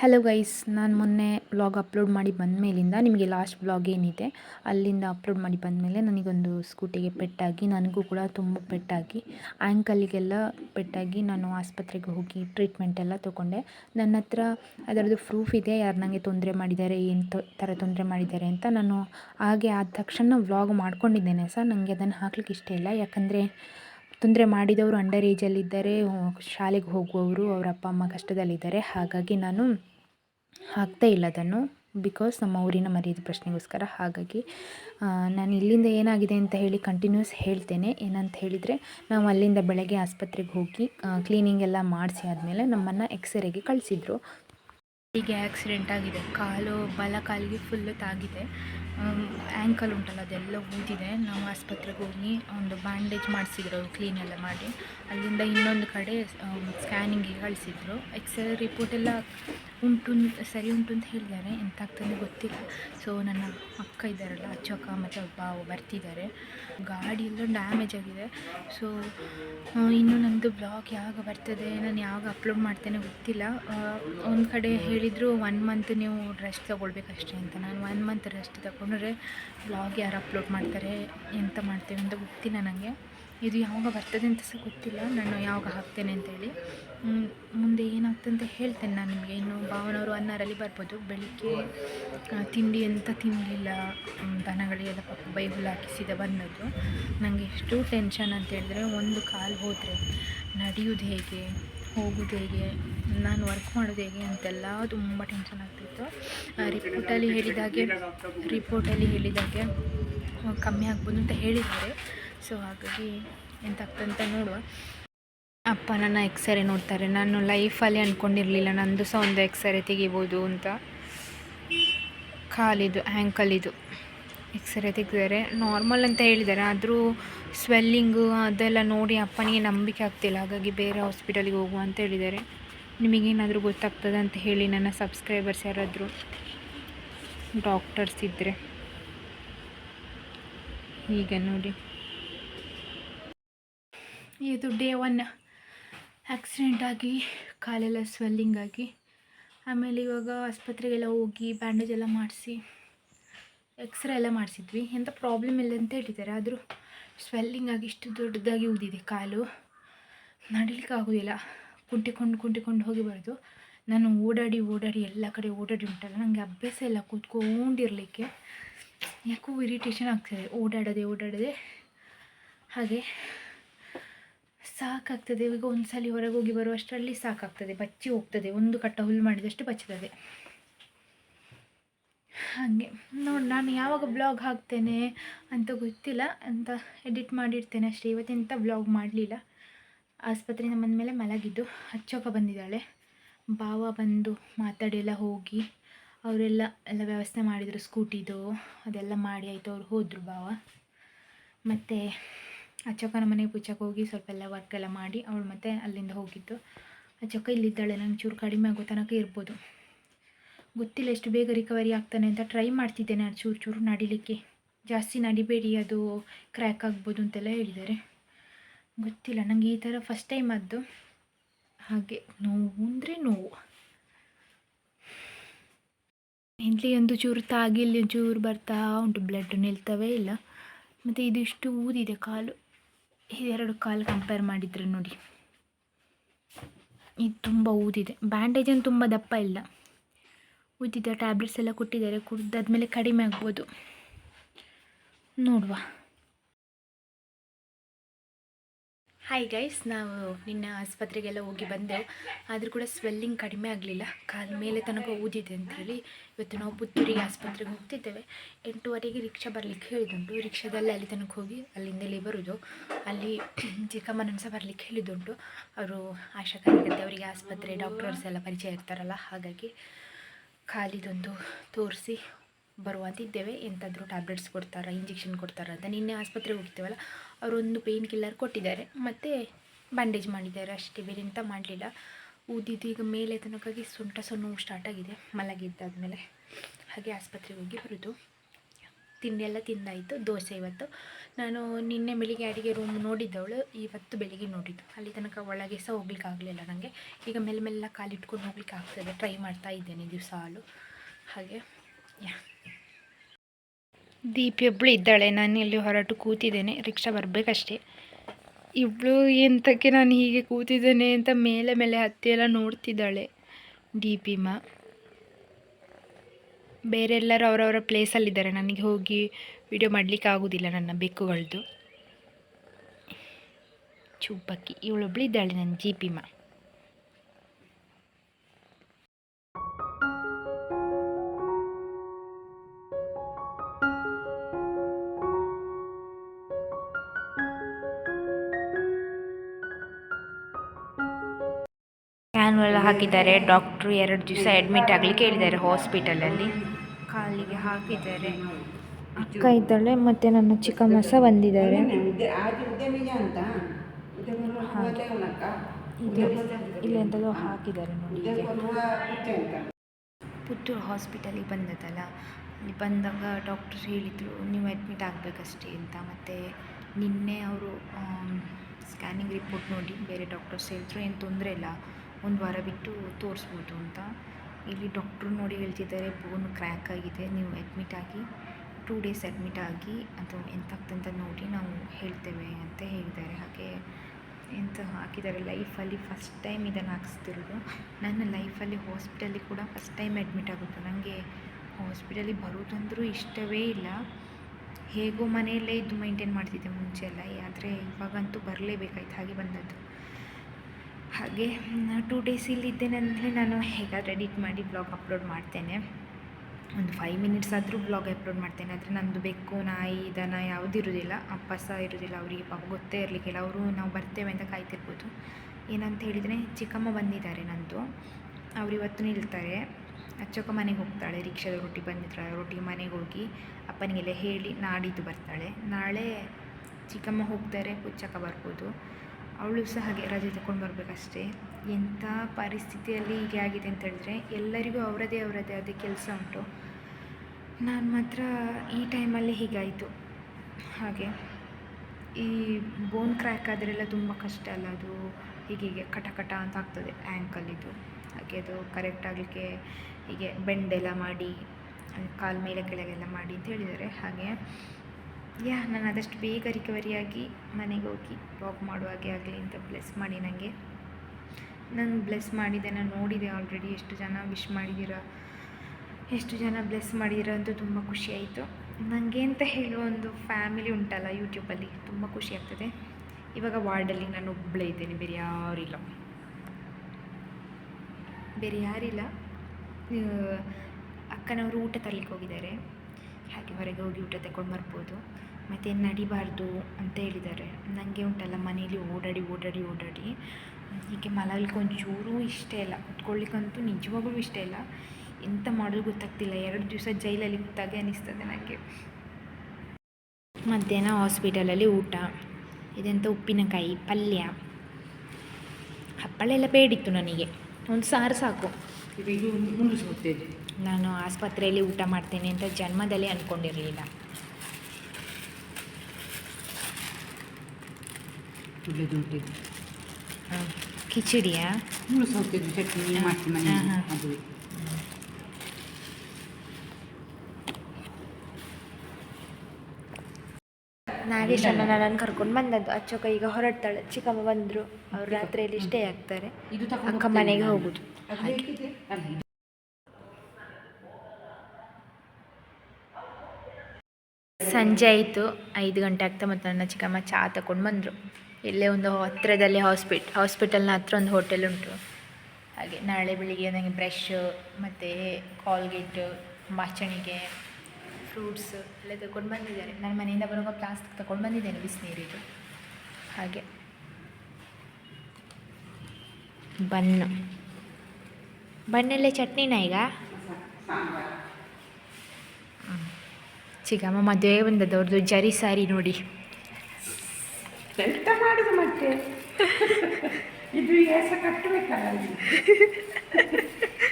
Hello guys ನಾನು ಮೊನ್ನೆ vlog upload ಮಾಡಿ ಬಂದ ಮೇಲಿಂದ ನಿಮಗೆ ಲಾಸ್ಟ್ ವ್ಲಾಗ್ ಏನಿದೆ, ಅಲ್ಲಿಂದ ಅಪ್ಲೋಡ್ ಮಾಡಿ ಬಂದಮೇಲೆ ನನಗೊಂದು ಸ್ಕೂಟಿಗೆ ಪೆಟ್ಟಾಗಿ, ನನಗೂ ಕೂಡ ತುಂಬ ಪೆಟ್ಟಾಗಿ ಆ್ಯಂಕಲಿಗೆಲ್ಲ ಪೆಟ್ಟಾಗಿ ನಾನು ಆಸ್ಪತ್ರೆಗೆ ಹೋಗಿ ಟ್ರೀಟ್ಮೆಂಟ್ ಎಲ್ಲ ತೊಗೊಂಡೆ. ನನ್ನ ಹತ್ರ ಅದರದ್ದು ಪ್ರೂಫ್ ಇದೆ, ಯಾರು ನನಗೆ ತೊಂದರೆ ಮಾಡಿದ್ದಾರೆ, ಏನು ಥರ ತೊಂದರೆ ಮಾಡಿದ್ದಾರೆ ಅಂತ ನಾನು ಹಾಗೆ ಆದ ತಕ್ಷಣ ವ್ಲಾಗ್ ಮಾಡ್ಕೊಂಡಿದ್ದೇನೆ ಸರ್. ನನಗೆ ಅದನ್ನು ಹಾಕ್ಲಿಕ್ಕೆ ಇಷ್ಟ ಇಲ್ಲ. ಯಾಕಂದರೆ ತೊಂದರೆ ಮಾಡಿದವರು ಅಂಡರ್ ಏಜಲ್ಲಿದ್ದಾರೆ ಶಾಲೆಗೆ ಹೋಗುವವರು ಅವರ ಅಪ್ಪ ಅಮ್ಮ ಕಷ್ಟದಲ್ಲಿದ್ದಾರೆ. ಹಾಗಾಗಿ ನಾನು ಹಾಕ್ತಾ ಇಲ್ಲ ಅದನ್ನು ಬಿಕಾಸ್ ನಮ್ಮ ಊರಿನ ಮರ್ಯಾದೆ ಪ್ರಶ್ನೆಗೋಸ್ಕರ. ಹಾಗಾಗಿ ನಾನು ಇಲ್ಲಿಂದ ಏನಾಗಿದೆ ಅಂತ ಹೇಳಿ ಕಂಟಿನ್ಯೂಸ್ ಹೇಳ್ತೇನೆ. ಏನಂತ ಹೇಳಿದರೆ, ನಾವು ಅಲ್ಲಿಂದ ಬೆಳಗ್ಗೆ ಆಸ್ಪತ್ರೆಗೆ ಹೋಗಿ ಕ್ಲೀನಿಂಗ್ ಎಲ್ಲ ಮಾಡಿಸಿ ಆದಮೇಲೆ ನಮ್ಮನ್ನು ಎಕ್ಸ್ರೇಗೆ ಕಳಿಸಿದ್ರು. ಹೀಗೆ ಆಕ್ಸಿಡೆಂಟ್ ಆಗಿದೆ. ಕಾಲು, ಬಲ ಕಾಲಿಗೆ ಫುಲ್ಲು ತಾಗಿದೆ. ಆ್ಯಂಕಲ್ ಉಂಟಲ್ಲ, ಅದೆಲ್ಲ ಊದಿದೆ. ನಾವು ಆಸ್ಪತ್ರೆಗೆ ಹೋಗಿ ಒಂದು ಬ್ಯಾಂಡೇಜ್ ಮಾಡಿಸಿದ್ರು ಕ್ಲೀನ್ ಎಲ್ಲ ಮಾಡಿ. ಅಲ್ಲಿಂದ ಇನ್ನೊಂದು ಕಡೆ ಸ್ಕ್ಯಾನಿಂಗಿಗೆ ಕಳಿಸಿದ್ರು. ಎಕ್ಸ್ರೇ ರಿಪೋರ್ಟ್ ಎಲ್ಲ ಉಂಟು ಸರಿ ಉಂಟು ಅಂತ ಹೇಳಿದ್ದಾರೆ. ಎಂತ ಆಗ್ತದೆ ಗೊತ್ತಿಲ್ಲ. ಸೊ ನನ್ನ ಅಕ್ಕ ಇದ್ದಾರಲ್ಲ ಅಚ್ಚಕ್ಕ ಮತ್ತು ಒಬ್ಬ ಬರ್ತಿದ್ದಾರೆ. ಗಾಡಿ ಎಲ್ಲ ಡ್ಯಾಮೇಜ್ ಆಗಿದೆ. ಸೊ ಇನ್ನು ನನ್ನದು ಬ್ಲಾಗ್ ಯಾವಾಗ ಬರ್ತದೆ, ನಾನು ಯಾವಾಗ ಅಪ್ಲೋಡ್ ಮಾಡ್ತೇನೆ ಗೊತ್ತಿಲ್ಲ. ಒಂದು ಕಡೆ ಹೇಳಿದರು ಒನ್ ಮಂತ್ ನೀವು ರೆಸ್ಟ್ ತೊಗೊಳ್ಬೇಕಷ್ಟೇ ಅಂತ. ನಾನು ಒನ್ ಮಂತ್ ರೆಸ್ಟ್ ತಗೊಂಡ್ರೆ ಬ್ಲಾಗ್ ಯಾರು ಅಪ್ಲೋಡ್ ಮಾಡ್ತಾರೆ, ಎಂತ ಮಾಡ್ತೇವೆ ಅಂತ ಗೊತ್ತಿಲ್ಲ ನನಗೆ ಇದು ಯಾವಾಗ ಬರ್ತದೆ ಅಂತ ಸಹ ಗೊತ್ತಿಲ್ಲ. ನಾನು ಯಾವಾಗ ಹಾಕ್ತೇನೆ ಅಂತೇಳಿ ಮುಂದೆ ಏನಾಗ್ತದೆ ಅಂತ ಹೇಳ್ತೇನೆ ನಾನು ನಿಮಗೆ. ಇನ್ನು ಭಾವನವರು ಅನ್ನರಲ್ಲಿ ಬರ್ಬೋದು. ಬೆಳಿಗ್ಗೆ ತಿಂಡಿ ಅಂತ ತಿನ್ನಲಿಲ್ಲ ದನಗಳಿಗೆಲ್ಲ ಪಾಪ ಬೈಹುಲ್ ಹಾಕಿ ಸೀದಾ ಬಂದದ್ದು. ನನಗೆ ಎಷ್ಟು ಟೆನ್ಷನ್ ಅಂತ ಹೇಳಿದ್ರೆ ಒಂದು ಕಾಲು ಹೋದರೆ ನಡೆಯೋದು ಹೇಗೆ, ಹೋಗೋದು ಹೇಗೆ, ನಾನು ವರ್ಕ್ ಮಾಡೋದು ಹೇಗೆ ಅಂತೆಲ್ಲ ತುಂಬ ಟೆನ್ಷನ್ ಆಗ್ತಿತ್ತು. ರಿಪೋರ್ಟಲ್ಲಿ ಹೇಳಿದಾಗೆ ರಿಪೋರ್ಟಲ್ಲಿ ಹೇಳಿದಾಗೆ ಕಮ್ಮಿ ಆಗ್ಬೋದು ಅಂತ ಹೇಳಿದ್ದಾರೆ. ಸೊ ಹಾಗಾಗಿ ಎಂತಾಗ್ತಂತ ನೋಡುವ. ಅಪ್ಪ ನನ್ನ ಎಕ್ಸ್ರೇ ನೋಡ್ತಾರೆ. ನಾನು ಲೈಫಲ್ಲಿ ಅಂದ್ಕೊಂಡಿರಲಿಲ್ಲ ನಂದು ಸಹ ಒಂದು ಎಕ್ಸ್ರೇ ತೆಗಿಬೋದು ಅಂತ. ಕಾಲಿದು ಆ್ಯಂಕಲಿದು ಎಕ್ಸ್ರೇ ತೆಗೆದರೆ ನಾರ್ಮಲ್ ಅಂತ ಹೇಳಿದ್ದಾರೆ. ಆದರೂ ಸ್ವೆಲ್ಲಿಂಗು ಅದೆಲ್ಲ ನೋಡಿ ಅಪ್ಪನಿಗೆ ನಂಬಿಕೆ ಆಗ್ತಿಲ್ಲ. ಹಾಗಾಗಿ ಬೇರೆ ಹಾಸ್ಪಿಟಲಿಗೆ ಹೋಗುವ ಅಂತ ಹೇಳಿದ್ದಾರೆ. ನಿಮಗೇನಾದರೂ ಗೊತ್ತಾಗ್ತದೆ ಅಂತ ಹೇಳಿ ನನ್ನ ಸಬ್ಸ್ಕ್ರೈಬರ್ಸ್ ಯಾರಾದರೂ ಡಾಕ್ಟರ್ಸ್ ಇದ್ದರೆ ಈಗ ನೋಡಿ. ಇದು ಡೇ ಒನ್ ಆಕ್ಸಿಡೆಂಟ್ ಆಗಿ, ಕಾಲೆಲ್ಲ ಸ್ವೆಲ್ಲಿಂಗ್ ಆಗಿ, ಆಮೇಲೆ ಇವಾಗ ಆಸ್ಪತ್ರೆಗೆಲ್ಲ ಹೋಗಿ ಬ್ಯಾಂಡೇಜ್ ಎಲ್ಲ ಮಾಡಿಸಿ ಎಕ್ಸ್ರೇ ಎಲ್ಲ ಮಾಡಿಸಿದ್ವಿ. ಎಂಥ ಪ್ರಾಬ್ಲಮ್ ಇಲ್ಲ ಅಂತ ಹೇಳಿದ್ದಾರೆ. ಆದರೂ ಸ್ವೆಲ್ಲಿಂಗ್ ಆಗಿ ಇಷ್ಟು ದೊಡ್ಡದಾಗಿ ಊದಿದೆ ಕಾಲು. ನಡಿಲಿಕ್ಕೆ ಆಗೋದಿಲ್ಲ. ಕುಂಟಿಕೊಂಡು ಕುಂಟಿಕೊಂಡು ಹೋಗಿ ಬರೋದು. ನಾನು ಓಡಾಡಿ ಓಡಾಡಿ ಎಲ್ಲ ಕಡೆ ಓಡಾಡಿ ಉಂಟಲ್ಲ ನನಗೆ ಅಭ್ಯಾಸ ಇಲ್ಲ ಕೂತ್ಕೊಂಡಿರಲಿಕ್ಕೆ. ಯಾಕೂ ಇರಿಟೇಷನ್ ಆಗ್ತದೆ. ಓಡಾಡದೆ ಓಡಾಡದೆ. ಹಾಗೆ ಸಾಕಾಗ್ತದೆ. ಈಗ ಒಂದು ಸಲ ಹೊರಗೆ ಹೋಗಿ ಬರುವಷ್ಟರಲ್ಲಿ ಸಾಕಾಗ್ತದೆ. ಬಚ್ಚಿ ಹೋಗ್ತದೆ. ಒಂದು ಕಟ್ಟ ಹುಲ್ಲು ಮಾಡಿದಷ್ಟು ಬಚ್ಚುತ್ತದೆ. ಹಾಗೆ. ನೋಡಿ, ನಾನು ಯಾವಾಗ ಬ್ಲಾಗ್ ಹಾಕ್ತೇನೆ ಅಂತ ಗೊತ್ತಿಲ್ಲ. ಅಂತ ಎಡಿಟ್ ಮಾಡಿರ್ತೇನೆ ಅಷ್ಟೇ. ಇವತ್ತೆಂಥ ಬ್ಲಾಗ್ ಮಾಡಲಿಲ್ಲ. ಆಸ್ಪತ್ರೆ ಬಂದ ಮೇಲೆ ಮಲಗಿದ್ದು. ಹಚ್ಚೋಕ ಬಂದಿದ್ದಾಳೆ. ಭಾವ ಬಂದು ಮಾತಾಡಿ ಎಲ್ಲ ಹೋಗಿ ಅವರೆಲ್ಲ ಎಲ್ಲ ವ್ಯವಸ್ಥೆ ಮಾಡಿದರು. ಸ್ಕೂಟಿದು ಅದೆಲ್ಲ ಮಾಡಿ ಆಯಿತು. ಅವ್ರು ಹೋದರು ಭಾವ. ಮತ್ತು ಅಚ್ಚಕ್ಕನ ಮನೆಗೆ ಪೂಜಕ್ಕೆ ಹೋಗಿ ಸ್ವಲ್ಪ ಎಲ್ಲ ವರ್ಕ್ ಎಲ್ಲ ಮಾಡಿ ಅವಳು ಮತ್ತೆ ಅಲ್ಲಿಂದ ಹೋಗಿದ್ದು. ಅಚ್ಚಕ್ಕ ಇಲ್ಲಿದ್ದಾಳೆ ನಂಗೆ ಚೂರು ಕಡಿಮೆ ಆಗೋ ತನಕ ಇರ್ಬೋದು. ಗೊತ್ತಿಲ್ಲ ಎಷ್ಟು ಬೇಗ ರಿಕವರಿ ಆಗ್ತಾನೆ ಅಂತ ಟ್ರೈ ಮಾಡ್ತಿದ್ದೇನೆ ಅದು ಚೂರು ಚೂರು ನಡಿಲಿಕ್ಕೆ. ಜಾಸ್ತಿ ನಡಿಬೇಡಿ, ಅದು ಕ್ರ್ಯಾಕ್ ಆಗ್ಬೋದು ಅಂತೆಲ್ಲ ಹೇಳಿದ್ದಾರೆ. ಗೊತ್ತಿಲ್ಲ ನನಗೆ ಈ ಥರ ಫಸ್ಟ್ ಟೈಮ್ ಆದ್ದು. ಹಾಗೆ ನೋವು ಅಂದರೆ ನೋವು. ಇಲ್ಲಿ ಒಂದು ಚೂರು ತಾಗಿ, ಇಲ್ಲಿ ಚೂರು ಬರ್ತಾ ಉಂಟು ಬ್ಲಡ್ ನಿಲ್ತವೇ ಇಲ್ಲ. ಮತ್ತು ಇದಿಷ್ಟು ಊದಿದೆ ಕಾಲು. ಎರಡು ಕಾಲು ಕಂಪೇರ್ ಮಾಡಿದರೆ ನೋಡಿ. ಇದು ತುಂಬ ಊದಿದೆ. ಬ್ಯಾಂಡೇಜ್ ಏನು ತುಂಬ ದಪ್ಪ ಇಲ್ಲ. ಊದಿದೆ ಟ್ಯಾಬ್ಲೆಟ್ಸ್ ಎಲ್ಲ ಕೊಟ್ಟಿದ್ದಾರೆ. ಕುಡ್ದಾದ್ಮೇಲೆ ಕಡಿಮೆ ಆಗ್ಬೋದು. ನೋಡುವ. ಹಾಯ್ ಗೈಸ್ ನಾವು ನಿನ್ನ ಆಸ್ಪತ್ರೆಗೆಲ್ಲ ಹೋಗಿ ಬಂದೆವು ಆದರೂ ಕೂಡ ಸ್ವೆಲ್ಲಿಂಗ್ ಕಡಿಮೆ ಆಗಲಿಲ್ಲ. ಕಾಲ ಮೇಲೆ ತನಕ ಊದಿದೆ ಅಂತೇಳಿ ಇವತ್ತು ನಾವು ಪುತ್ತೂರಿಗೆ ಆಸ್ಪತ್ರೆಗೆ ಹೋಗ್ತಿದ್ದೇವೆ. ಎಂಟೂವರೆಗೆ ರಿಕ್ಷಾ ಬರಲಿಕ್ಕೆ ಹೇಳಿದುಂಟು ರಿಕ್ಷಾದಲ್ಲಿ ಅಲ್ಲಿ ತನಕ ಹೋಗಿ ಅಲ್ಲಿಂದಲೇ ಬರುವುದು ಅಲ್ಲಿ ಚಿಕ್ಕಮ್ಮನನ್ನು ಸಹ ಬರಲಿಕ್ಕೆ ಹೇಳಿದುಂಟು ಅವರು ಆಶಾ ಕಾರ್ಯಕರ್ತೆ ಅವರಿಗೆ ಆಸ್ಪತ್ರೆ ಡಾಕ್ಟರ್ಸ್ ಎಲ್ಲ ಪರಿಚಯ ಇರ್ತಾರಲ್ಲ, ಹಾಗಾಗಿ ಖಾಲಿದೊಂದು ತೋರಿಸಿ ಬರುವಂತಿದ್ದೇವೆ. ಎಂಥಾದರೂ ಟ್ಯಾಬ್ಲೆಟ್ಸ್ ಕೊಡ್ತಾರಾ ಇಂಜೆಕ್ಷನ್ ಕೊಡ್ತಾರಾ ಅಂತ ನಿನ್ನೆ ಆಸ್ಪತ್ರೆಗೆ ಹೋಗ್ತೀವಲ್ಲ ಅವರೊಂದು ಪೇಯ್ನ್ ಕಿಲ್ಲರ್ ಕೊಟ್ಟಿದ್ದಾರೆ. ಮತ್ತು ಬ್ಯಾಂಡೇಜ್ ಮಾಡಿದ್ದಾರೆ ಅಷ್ಟೇ, ಬೇರೆ ಎಂಥ ಮಾಡಲಿಲ್ಲ. ಊದಿದ್ದು ಈಗ ಮೇಲೆ ತನಕಾಗಿ ಸೊಂಟ ನೋವು ಸ್ಟಾರ್ಟ್ ಆಗಿದೆ ಮಲಗಿದ್ದಾದಮೇಲೆ ಹಾಗೆ ಆಸ್ಪತ್ರೆಗೆ ಹೋಗಿ ಬರೋದು. ತಿಂಡಿ ಎಲ್ಲ ತಿಂದಾಯಿತು, ದೋಸೆ ಇವತ್ತು. ನಾನು ನಿನ್ನೆ ಬೆಳಿಗ್ಗೆ ಅಡುಗೆ ರೂಮ್ ನೋಡಿದ್ದವಳು, ಇವತ್ತು ಬೆಳಿಗ್ಗೆ ನೋಡಿದ್ದು. ಅಲ್ಲಿ ತನಕ ಒಳಗೆ ಸಹ ಹೋಗ್ಲಿಕ್ಕೆ ಆಗಲಿಲ್ಲ ನನಗೆ ಈಗ ಮೇಲೆ ಮೆಲ್ಲ ಕಾಲಿಟ್ಕೊಂಡು ಹೋಗ್ಲಿಕ್ಕೆ ಆಗ್ತದೆ ಟ್ರೈ ಮಾಡ್ತಾ ಇದ್ದೇನೆ ದಿವಸ ಹಾಲು. ಹಾಗೆ. ಯಾ ದೀಪಿ ಒಬ್ಬಳು ಇದ್ದಾಳೆ. ನಾನು ಇಲ್ಲಿ ಹೊರಟು ಕೂತಿದ್ದೇನೆ. ರಿಕ್ಷಾ ಬರಬೇಕಷ್ಟೇ. ಇವಳು ಎಂತಕ್ಕೆ ನಾನು ಹೀಗೆ ಕೂತಿದ್ದೇನೆ ಅಂತ ಮೇಲೆ ಮೇಲೆ ಹತ್ತಿ ಎಲ್ಲ ನೋಡ್ತಿದ್ದಾಳೆ. ಪಿ ಬೇರೆ ಎಲ್ಲರೂ ಅವರವರ ಪ್ಲೇಸಲ್ಲಿದ್ದಾರೆ ನನಗೆ ಹೋಗಿ ವಿಡಿಯೋ ಮಾಡಲಿಕ್ಕೆ ಆಗೋದಿಲ್ಲ ನನ್ನ ಬೆಕ್ಕುಗಳದ್ದು ಚೂಪಕ್ಕಿ. ಇವಳೊಬ್ಳು ಇದ್ದಾಳೆ, ನನ್ನ ಜೀಪಿಮಾ ಎಲ್ಲ ಹಾಕಿದ್ದಾರೆ. ಡಾಕ್ಟ್ರು ಎರಡು ದಿವಸ ಅಡ್ಮಿಟ್ ಆಗಲಿಕ್ಕೆ ಹೇಳಿದ್ದಾರೆ ಹಾಸ್ಪಿಟಲಲ್ಲಿ. ಕಾಲಿಗೆ ಹಾಕಿದ್ದಾರೆ. ಅಕ್ಕ ಇದ್ದಾಳೆ ಮತ್ತು ನನ್ನ ಚಿಕ್ಕಮ್ಮ ಸಹ ಬಂದಿದ್ದಾರೆ. ಇಲ್ಲಿ ಎಂಥದೋ ಹಾಕಿದ್ದಾರೆ ನೋಡಿ ಪುತ್ತೂರು ಹಾಸ್ಪಿಟಲಿಗೆ ಬಂದದಲ್ಲ. ಅಲ್ಲಿ ಬಂದಾಗ ಡಾಕ್ಟರ್ ಹೇಳಿದರು ನೀವು ಅಡ್ಮಿಟ್ ಆಗಬೇಕಷ್ಟೇ ಅಂತ. ಮತ್ತು ನಿನ್ನೆ ಅವರು ಸ್ಕ್ಯಾನಿಂಗ್ ರಿಪೋರ್ಟ್ ನೋಡಿ ಬೇರೆ ಡಾಕ್ಟರ್ಸ್ ಹೇಳಿದ್ರು ಏನು ತೊಂದರೆ ಇಲ್ಲ. ಒಂದು ವಾರ ಬಿಟ್ಟು ತೋರಿಸ್ಬೋದು ಅಂತ. ಇಲ್ಲಿ ಡಾಕ್ಟ್ರು ನೋಡಿ ಹೇಳ್ತಿದ್ದಾರೆ ಬೋನ್ ಕ್ರ್ಯಾಕ್ ಆಗಿದೆ, ನೀವು ಅಡ್ಮಿಟ್ ಆಗಿ ಟೂ ಡೇಸ್ ಅಡ್ಮಿಟ್ ಆಗಿ, ಅದು ಎಂತಾಗ್ತಂತ ನೋಡಿ ನಾವು ಹೇಳ್ತೇವೆ ಅಂತ ಹೇಳಿದ್ದಾರೆ. ಹಾಗೆ ಎಂತ ಹಾಕಿದ್ದಾರೆ ಲೈಫಲ್ಲಿ ಫಸ್ಟ್ ಟೈಮ್ ಇದನ್ನು ಹಾಕಿಸ್ತಿರೋದು. ನನ್ನ ಲೈಫಲ್ಲಿ ಹಾಸ್ಪಿಟಲಿಗೆ ಕೂಡ ಫಸ್ಟ್ ಟೈಮ್ ಅಡ್ಮಿಟ್ ಆಗುತ್ತೆ ನನಗೆ ಹಾಸ್ಪಿಟಲಿಗೆ ಬರೋದಂದ್ರೂ ಇಷ್ಟವೇ ಇಲ್ಲ. ಹೇಗೋ ಮನೆಯಲ್ಲೇ ಇದ್ದು ಮೈಂಟೈನ್ ಮಾಡ್ತಿದ್ದೆ ಮುಂಚೆ ಎಲ್ಲ. ಆದರೆ ಇವಾಗಂತೂ ಬರಲೇಬೇಕಾಯ್ತು. ಹಾಗೆ ಬಂದದ್ದು. ಹಾಗೆ ಟೂ ಡೇಸ್ ಇಲ್ಲಿದ್ದೇನೆ ಅಂದರೆ ನಾನು ಹೇಗಾದರೂ ಎಡಿಟ್ ಮಾಡಿ ಬ್ಲಾಗ್ ಅಪ್ಲೋಡ್ ಮಾಡ್ತೇನೆ. ಒಂದು ಫೈವ್ ಮಿನಿಟ್ಸ್ ಆದರೂ ಬ್ಲಾಗ್ ಅಪ್ಲೋಡ್ ಮಾಡ್ತೇನೆ. ಆದರೆ ನಂದು ಬೆಕ್ಕು, ನಾಯಿ, ದನ ಯಾವುದು ಇರೋದಿಲ್ಲ. ಅಪ್ಪ ಸಹ ಇರೋದಿಲ್ಲ. ಅವರಿಗೆ ಪಾಪ ಗೊತ್ತೇ ಇರಲಿಕ್ಕಿಲ್ಲ. ಅವರು ನಾವು ಬರ್ತೇವೆ ಅಂತ ಕಾಯ್ತಿರ್ಬೋದು. ಏನಂತ ಹೇಳಿದರೆ, ಚಿಕ್ಕಮ್ಮ ಬಂದಿದ್ದಾರೆ ನಂದು. ಅವ್ರು ಇವತ್ತು ನಿಲ್ತಾರೆ. ಅಚ್ಚಕ್ಕ ಮನೆಗೆ ಹೋಗ್ತಾಳೆ. ರಿಕ್ಷಾದ ರೊಟ್ಟಿ ಬಂದಿದ್ರೆ ರೊಟ್ಟಿ ಮನೆಗೆ ಹೋಗಿ ಅಪ್ಪನಿಗೆಲ್ಲ ಹೇಳಿ ನಾಡಿದ್ದು ಬರ್ತಾಳೆ. ನಾಳೆ ಚಿಕ್ಕಮ್ಮ ಹೋಗ್ತಾರೆ ಪುಚ್ಚಕ್ಕ ಬರ್ಬೋದು. ಅವಳು ಸಹ ಹಾಗೆ ರಜೆ ತಗೊಂಡು ಬರಬೇಕಷ್ಟೇ. ಎಂಥ ಪರಿಸ್ಥಿತಿಯಲ್ಲಿ ಹೀಗೆ ಆಗಿದೆ ಅಂತ ಹೇಳಿದ್ರೆ ಎಲ್ಲರಿಗೂ ಅವರದೇ ಅವರದೇ ಅದೇ ಕೆಲಸ ಉಂಟು. ನಾನು ಮಾತ್ರ ಈ ಟೈಮಲ್ಲಿ ಹೀಗಾಯಿತು. ಹಾಗೆ ಈ ಬೋನ್ ಕ್ರ್ಯಾಕ್ ಆದರೆಲ್ಲ ತುಂಬ ಕಷ್ಟ ಅಲ್ಲ ಅದು? ಹೀಗೆ ಕಟ ಕಟ ಅಂತ ಆಗ್ತದೆ ಆ್ಯಂಕಲಿದು ಹಾಗೆ ಅದು ಕರೆಕ್ಟ್ ಆಗಲಿಕ್ಕೆ ಹೀಗೆ ಬೆಂಡೆಲ್ಲ ಮಾಡಿ, ಕಾಲು ಮೇಲೆ ಕೆಳಗೆಲ್ಲ ಮಾಡಿ ಅಂತ ಹೇಳಿದ್ದಾರೆ. ಹಾಗೆ ಯಾ, ನಾನು ಆದಷ್ಟು ಬೇಗ ರಿಕವರಿಯಾಗಿ ಮನೆಗೆ ಹೋಗಿ ವಾಕ್ ಮಾಡುವ ಹಾಗೆ ಆಗಲಿ ಅಂತ ಬ್ಲೆಸ್ ಮಾಡಿ ನನಗೆ. ನಾನು ಬ್ಲೆಸ್ ಮಾಡಿದೆ ನಾನು ನೋಡಿದೆ ಆಲ್ರೆಡಿ ಎಷ್ಟು ಜನ ವಿಶ್ ಮಾಡಿದ್ದೀರ, ಎಷ್ಟು ಜನ ಬ್ಲೆಸ್ ಮಾಡಿದ್ದೀರ ಅಂತ ತುಂಬ ಖುಷಿ ಆಯಿತು. ನನಗೆ ಅಂತ ಹೇಳೋ ಒಂದು ಫ್ಯಾಮಿಲಿ ಉಂಟಲ್ಲ ಯೂಟ್ಯೂಬಲ್ಲಿ ತುಂಬ ಖುಷಿ ಆಗ್ತದೆ. ಇವಾಗ ವಾರ್ಡಲ್ಲಿ ನಾನು ಒಬ್ಬಳೇ ಇದ್ದೇನೆ, ಬೇರೆ ಯಾರಿಲ್ಲ ಬೇರೆ ಯಾರಿಲ್ಲ ಅಕ್ಕನವರು ಊಟ ತರಲಿಕ್ಕೆ ಹೋಗಿದ್ದಾರೆ. ಹಾಗೆ ಹೊರಗೆ ಹೋಗಿ ಊಟ ತಗೊಂಡು ಬರ್ಬೋದು. ಮತ್ತು ನಡಿಬಾರ್ದು ಅಂತ ಹೇಳಿದ್ದಾರೆ. ನನಗೆ ಉಂಟಲ್ಲ ಮನೇಲಿ ಓಡಾಡಿ ಓಡಾಡಿ ಓಡಾಡಿ. ಹೀಗೆ ಮಲಗಲಿಕ್ಕೆ ಒಂಚೂರೂ ಇಷ್ಟ ಇಲ್ಲ. ಕುತ್ಕೊಳ್ಳಿಕ್ಕಂತೂ ನಿಜವಾಗ್ಲೂ ಇಷ್ಟ ಇಲ್ಲ. ಎಂತ ಮಾಡೋದು ಗೊತ್ತಾಗ್ತಿಲ್ಲ. ಎರಡು ದಿವಸ ಜೈಲಲ್ಲಿ ಕೂತಾಗೆ ಅನಿಸ್ತದೆ ನನಗೆ ಮಧ್ಯಾಹ್ನ ಹಾಸ್ಪಿಟಲಲ್ಲಿ ಊಟ. ಇದೆಂತ ಉಪ್ಪಿನಕಾಯಿ, ಪಲ್ಯ. ಹಪ್ಪಳ ಎಲ್ಲ ಬೇಡಿತ್ತು ನನಗೆ. ಒಂದು ಸಾರು ಸಾಕು. ನಾನು ಆಸ್ಪತ್ರೆಯಲ್ಲಿ ಊಟ ಮಾಡ್ತೇನೆ ಅಂತ ಜನ್ಮದಲ್ಲಿ ಅಂದ್ಕೊಂಡಿರಲಿಲ್ಲ ಕಿಚಡಿಯಾ? ಚಟ್ನಿ. ಅದು ನಾಗೇಶ್ ಅಣ್ಣ ನನ್ನನ್ನು ಕರ್ಕೊಂಡು ಬಂದದ್ದು. ಅಚ್ಚೋಕ ಈಗ ಹೊರಡ್ತಾಳೆ. ಚಿಕ್ಕಮ್ಮ ಬಂದರು. ಅವ್ರು ರಾತ್ರಿಯಲ್ಲಿ ಸ್ಟೇ ಆಗ್ತಾರೆ. ಅಕ್ಕ ಮನೆಗೆ ನಾನು. ಹೋಗುದು ಅದು ಹಾಗೆ ಬೇಕಿದೆ? ಅಲ್ಲಿ. ಸಂಜೆ ಆಯಿತು, ಐದು ಗಂಟೆ ಆಗ್ತಾ ಮತ್ತು ನನ್ನ ಚಿಕ್ಕಮ್ಮ ಚಹಾ ತಗೊಂಡು ಬಂದರು. ಇಲ್ಲೇ ಒಂದು ಹತ್ತಿರದಲ್ಲಿ ಹಾಸ್ಪಿಟ್ ಹಾಸ್ಪಿಟಲ್ನ ಹತ್ರ ಒಂದು ಹೋಟೆಲ್ ಉಂಟು. ಹಾಗೆ ನಾಳೆ ಬೆಳಿಗ್ಗೆ ನನಗೆ ಬ್ರಷ್ ಮತ್ತು ಕಾಲ್ಗೇಟು ಮಾಚಣಿಗೆ ಫ್ರೂಟ್ಸ್ ಎಲ್ಲ ತಗೊಂಡು ಬಂದಿದ್ದಾರೆ. ನಾನು ಮನೆಯಿಂದ ಬರುವಾಗ ಪ್ಲಾಸ್ಟಿಕ್ ತಗೊಂಡು ಬಂದಿದ್ದೇನೆ ಬಿಸಿನೀರಿದು ಹಾಗೆ. ಬನ್ನು. ಬನ್ನಲ್ಲೇ ಚಟ್ನಿನ ಈಗ? ಚಿಕ್ಕಮ್ಮ ಮದುವೆ ಬಂದದ್ದು ಅವ್ರದ್ದು ಜರಿ ಸಾರಿ ನೋಡಿ. ಎಂತ ಮಾಡುದು ಮತ್ತೆ? ಇದು ಏಸ ಕಟ್ಟಬೇಕಲ್ಲ